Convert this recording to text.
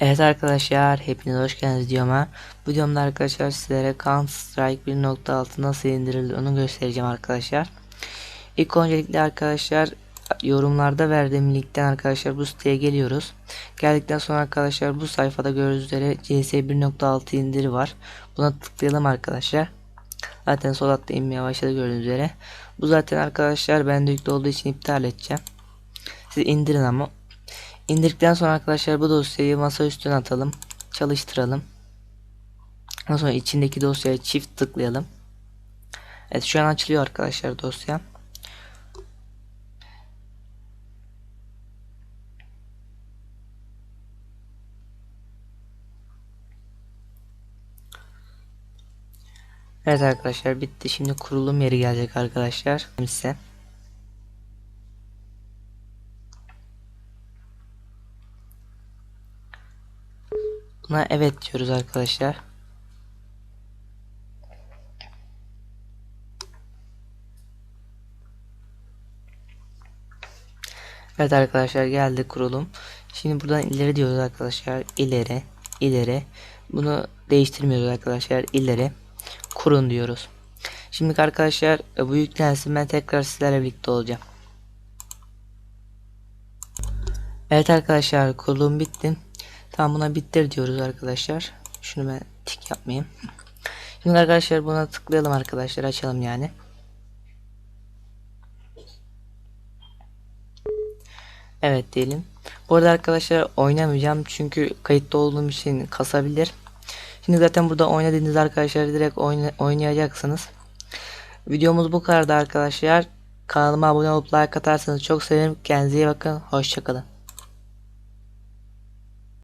Evet arkadaşlar hepiniz hoş geldiniz videoma. Bu videomda arkadaşlar sizlere Counter Strike 1.6 nasıl indirilir onu göstereceğim arkadaşlar. İlk öncelikle arkadaşlar yorumlarda verdiğim linkten arkadaşlar bu siteye geliyoruz. Geldikten sonra arkadaşlar bu sayfada gördüğünüz üzere CS 1.6 indiri var. Buna tıklayalım arkadaşlar. Zaten sol altta inmeye başladı gördüğünüz üzere. Bu zaten arkadaşlar bende yüklü olduğu için iptal edeceğim. Siz indirin ama İndirdikten sonra arkadaşlar bu dosyayı masa üstüne atalım. Çalıştıralım. Ondan sonra içindeki dosyaya çift tıklayalım. Evet şu an açılıyor arkadaşlar dosya. Evet arkadaşlar bitti. Şimdi kurulum yeri gelecek arkadaşlar. Size. Buna evet diyoruz arkadaşlar. Evet arkadaşlar geldi kurulum. Şimdi buradan ileri diyoruz arkadaşlar. İleri, ileri. Bunu değiştirmiyoruz arkadaşlar. İleri. Kurun diyoruz. Şimdi arkadaşlar bu yüklensin ben tekrar sizlerle birlikte olacağım. Evet arkadaşlar kurulum bitti. Tamam buna bitir diyoruz arkadaşlar. Şunu ben tik yapmayayım. Şimdi arkadaşlar buna tıklayalım arkadaşlar açalım yani. Evet diyelim. Bu arada arkadaşlar oynamayacağım çünkü kayıtta olduğum için kasabilir. Şimdi zaten burada oynadığınız arkadaşlar direkt oyna oynayacaksınız. Videomuz bu kadardı arkadaşlar. Kanalıma abone olup like atarsanız çok sevinirim. Kendinize iyi bakın. Hoşçakalın.